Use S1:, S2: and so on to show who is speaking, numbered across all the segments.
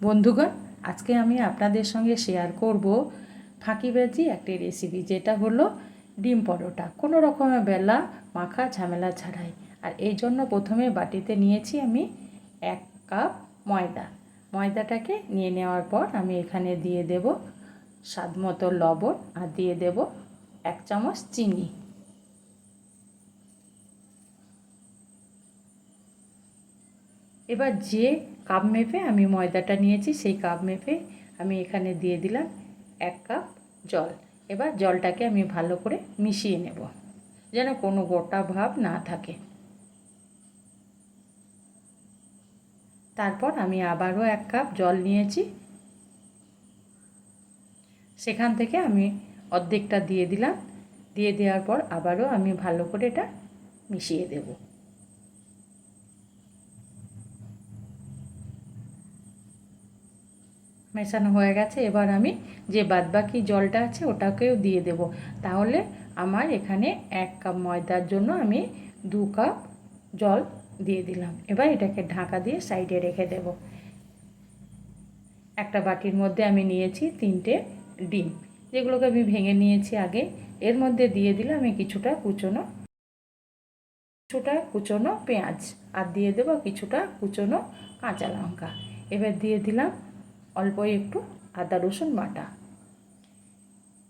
S1: বন্ধুগণ, আজকে আমি আপনাদের সঙ্গে শেয়ার করব ফাঁকিবাজি একটি রেসিপি যেটা হলো ডিম পরোটা। কোনো রকমের বেলা, মাখা, ঝামেলা ছাড়াই। আর এই জন্য প্রথমে বাটিতে নিয়েছি আমি এক কাপ ময়দা। ময়দাটাকে নিয়ে নেওয়ার পর আমি এখানে দিয়ে দেব স্বাদ মতো লবণ আর দিয়ে দেব এক চামচ চিনি। এবার যে কাপ মেপে আমি ময়দাটা নিয়েছি, সেই কাপ মেপে আমি এখানে দিয়ে দিলাম এক কাপ জল। এবার জলটাকে আমি ভালো করে মিশিয়ে নেব, যেন কোনো গোটা ভাব না থাকে। তারপর আমি আবারও এক কাপ জল নিয়েছি। সেখান থেকে আমি অর্ধেকটা দিয়ে দিলাম। দিয়ে দেওয়ার পর আবারও আমি ভালো করে এটা মিশিয়ে দেবো। মেশানো হয়ে গেছে, এবার আমি যে বাদবাকি জলটা আছে ওটাকেও দিয়ে দেব। তাহলে আমার এখানে এক কাপ ময়দার জন্য আমি দু কাপ জল দিয়ে দিলাম। এবার এটাকে ঢাকা দিয়ে সাইডে রেখে দেব। একটা বাটির মধ্যে আমি নিয়েছি তিনটে ডিম, যেগুলোকে আমি ভেঙে নিয়েছি আগে। এর মধ্যে দিয়ে দিলাম আমি কিছুটা কুচনো কিছুটা কুচনো পেঁয়াজ, আর দিয়ে দেবো কিছুটা কুচনো কাঁচা লঙ্কা। এবার দিয়ে দিলাম অল্প একটু আদা, রসুন বাটা।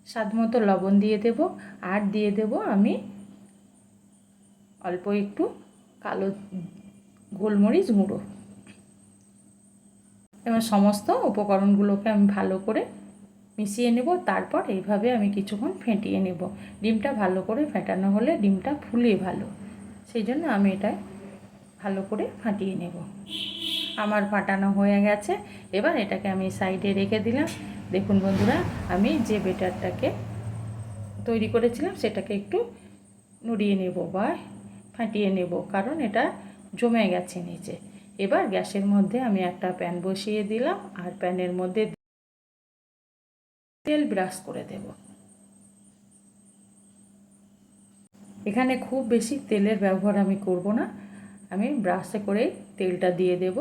S1: স্বাদ মতো লবণ দিয়ে দেব। আর দিয়ে দেব আমি অল্প একটু কালো গোলমরিচ গুঁড়ো। এবং সমস্ত উপকরণগুলোকে আমি ভালো করে মিশিয়ে নেব। তারপর এইভাবে আমি কিছুক্ষণ ফেটিয়ে নেব। ডিমটা ভালো করে ফেটানো হলে ডিমটা ফুলে ভালো। সেই জন্য আমি এটা ভালো করে ফাটিয়ে নেব। আমার ফাটানো হয়ে গেছে। এবার এটাকে আমি সাইডে রেখে দিলাম। দেখুন বন্ধুরা, আমি যে বেটারটাকে তৈরি করেছিলাম, সেটাকে একটু নড়িয়ে নেব বা ফাটিয়ে নেব, কারণ এটা জমে গেছে নিচে। এবার গ্যাসের মধ্যে আমি একটা প্যান বসিয়ে দিলাম, আর প্যানের মধ্যে তেল ব্রাশ করে দেব। এখানে খুব বেশি তেলের ব্যবহার আমি করব না। আমি ব্রাশে করে তেলটা দিয়ে দেব।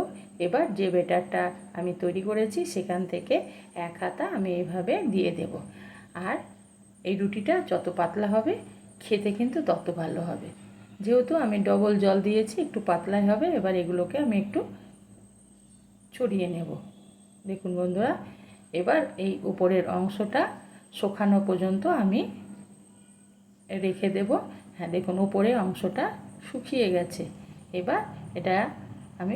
S1: এবার যে বেটারটা আমি তৈরি করেছি, সেখান থেকে এক হাতা আমি এইভাবে দিয়ে দেব। আর এই রুটিটা যত পাতলা হবে, খেতে কিন্তু তত ভালো হবে। যেহেতু আমি ডবল জল দিয়েছি, একটু পাতলাই হবে, এবার এগুলোকে আমি একটু ছড়িয়ে নেব। দেখুন বন্ধুরা, এবার এই উপরের অংশটা শোকানো পর্যন্ত আমি রেখে দেব। হ্যাঁ দেখুন উপরের অংশটা শুকিয়ে গেছে। এবার এটা আমি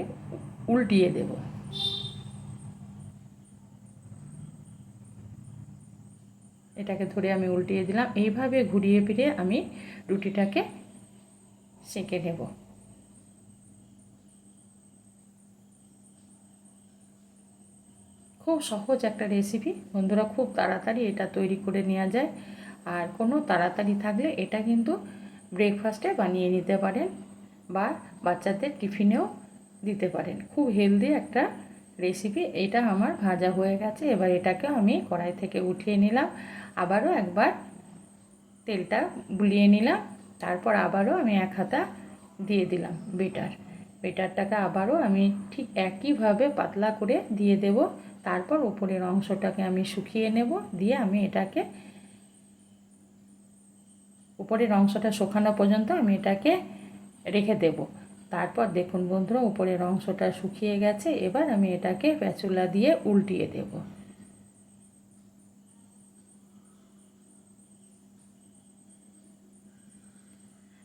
S1: উল্টিয়ে দেব। এটাকে ধরে আমি উল্টিয়ে দিলাম। এইভাবে ঘুরিয়ে ফিরে আমি রুটিটাকে সেঁকে নেব। খুব সহজ একটা রেসিপি বন্ধুরা, খুব তাড়াতাড়ি এটা তৈরি করে নেওয়া যায়। আর কোনো তাড়াতাড়ি থাকলে এটা কিন্তু ব্রেকফাস্টে বানিয়ে নিতে পারেন। বা বাচ্চাদের টিফিনেও দিতে পারেন। খুব হেলদি একটা রেসিপি এটা আমার ভাজা হয়ে গেছে। এবার এটাকে আমি কড়াই থেকে উঠিয়ে নিলাম। আবারও একবার তেলটা বুলিয়ে নিলাম। তারপর আবারও আমি এক হাতা দিয়ে দিলাম বেটার। বেটারটাকে আবারও আমি ঠিক একইভাবে পাতলা করে দিয়ে দেব। তারপর উপরের অংশটাকে আমি শুকিয়ে নেব। দিয়ে আমি এটাকে উপরের অংশটা শুকানো পর্যন্ত আমি এটাকে রেখে দেব। তারপর দেখুন বন্ধুরা, উপরের অংশটা শুকিয়ে গেছে, এবার আমি এটাকে প্যাচুলা দিয়ে উল্টিয়ে দেব।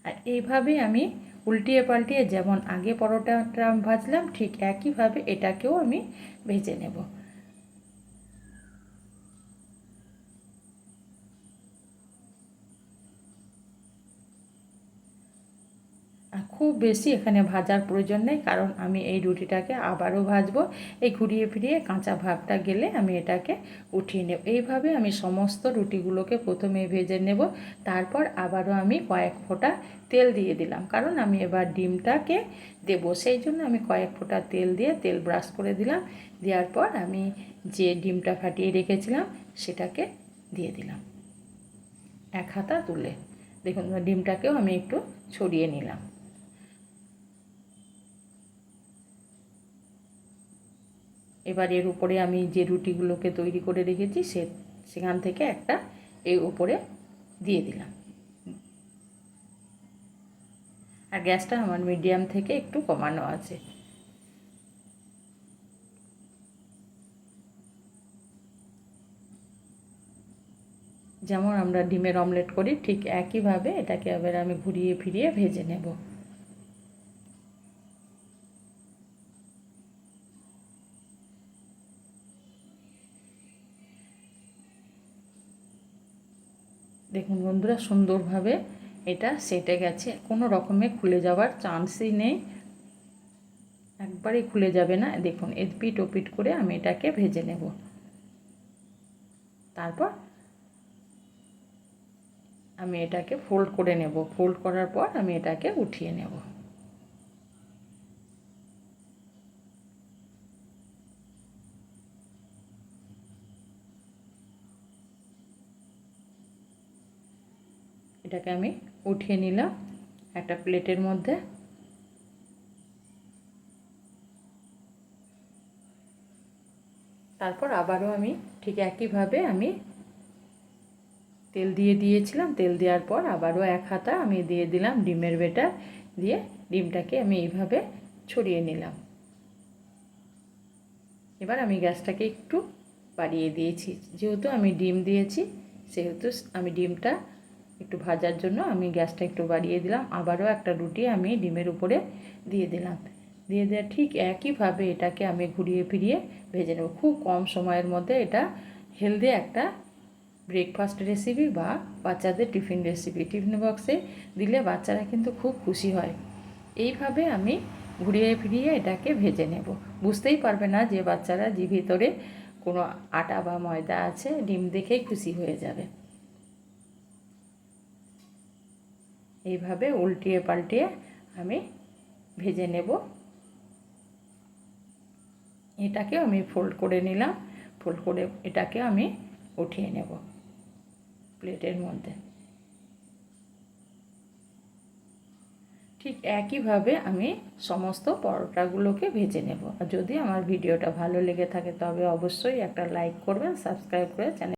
S1: আর এইভাবে আমি উল্টিয়ে পাল্টিয়ে যেমন আগে পরোটাটা ভাজলাম, ঠিক একইভাবে এটাকেও আমি ভেজে নেব। খুব বেশি এখানে ভাজার প্রয়োজন নেই, কারণ আমি এই রুটিটাকে আবারও ভাজবো। এই ঘুরিয়ে ফিরিয়ে কাঁচা ভাবটা গেলে আমি এটাকে উঠিয়ে নেব। এইভাবে আমি সমস্ত রুটিগুলোকে প্রথমে ভেজে নেব, তারপর আবারও আমি কয়েক ফোঁটা তেল দিয়ে দিলাম, কারণ আমি এবার ডিমটাকে দেব। সেই জন্য আমি কয়েক ফোঁটা তেল দিয়ে তেল ব্রাশ করে দিলাম, দেওয়ার পর আমি যে ডিমটা ফাটিয়ে রেখেছিলাম সেটাকে দিয়ে দিলাম। এক হাতা তুলে। দেখুন, ডিমটাকেও আমি একটু ছড়িয়ে নিলাম। এবার এর উপরে আমি যে রুটিগুলোকে তৈরি করে রেখেছি সে, সেখান থেকে একটা এর উপরে দিয়ে দিলাম। আর গ্যাসটা আমার মিডিয়াম থেকে একটু কমানো আছে। যেমন আমরা ডিমের অমলেট করি, ঠিক একইভাবে এটাকে এবার আমি ঘুরিয়ে ফিরিয়ে ভেজে নেব। দেখুন বন্ধুরা, সুন্দরভাবে এটা সেটে গেছে। কোনো রকমে খুলে যাওয়ার চান্সই নেই। একবারই খুলে যাবে না। দেখুন এপিট ওপিট করে আমি এটাকে ভেজে নেব। তারপর আমি এটাকে ফোল্ড করে নেব। ফোল্ড করার পর আমি এটাকে উঠিয়ে নেব। এটাকে আমি উঠিয়ে নিলাম একটা প্লেটের মধ্যে। তারপর আবারও আমি ঠিক একইভাবে আমি তেল দিয়ে দিয়েছিলাম। তেল দেওয়ার পর আবারও এক হাতা আমি দিয়ে দিলাম ডিমের বেটার দিয়ে ডিমটাকে আমি এইভাবে ছড়িয়ে নিলাম। এবার আমি গ্যাসটাকে একটু বাড়িয়ে দিয়েছি। যেহেতু আমি ডিম দিয়েছি, সেহেতু আমি ডিমটা একটু ভাজার জন্য আমি গ্যাসটা একটু বাড়িয়ে দিলাম। আবারও একটা রুটি আমি ডিমের উপরে দিয়ে দিলাম। দিয়ে দেওয়া ঠিক একইভাবে এটাকে আমি ঘুরিয়ে ফিরিয়ে ভেজে নেব। খুব কম সময়ের মধ্যে এটা হেলদি একটা ব্রেকফাস্ট রেসিপি বা বাচ্চাদের টিফিন রেসিপি টিফিন বক্সে দিলে বাচ্চারা কিন্তু খুব খুশি হয়। এইভাবে আমি ঘুরিয়ে ফিরিয়ে এটাকে ভেজে নেব। বুঝতেই পারবে না যে বাচ্চারা যে ভিতরে কোনো আটা বা ময়দা আছে, ডিম দেখেই খুশি হয়ে যাবে। এইভাবে উল্টিয়ে পাল্টিয়ে আমি ভেজে নেব। এটাকেও আমি ফোল্ড করে নিলাম। ফোল্ড করে এটাকে আমি উঠিয়ে নেব প্লেটের মধ্যে। ঠিক একইভাবে আমি সমস্ত পরোটাগুলোকে ভেজে নেব। আর যদি আমার ভিডিওটা ভালো লেগে থাকে তবে অবশ্যই একটা লাইক করবেন সাবস্ক্রাইব করে চ্যানেল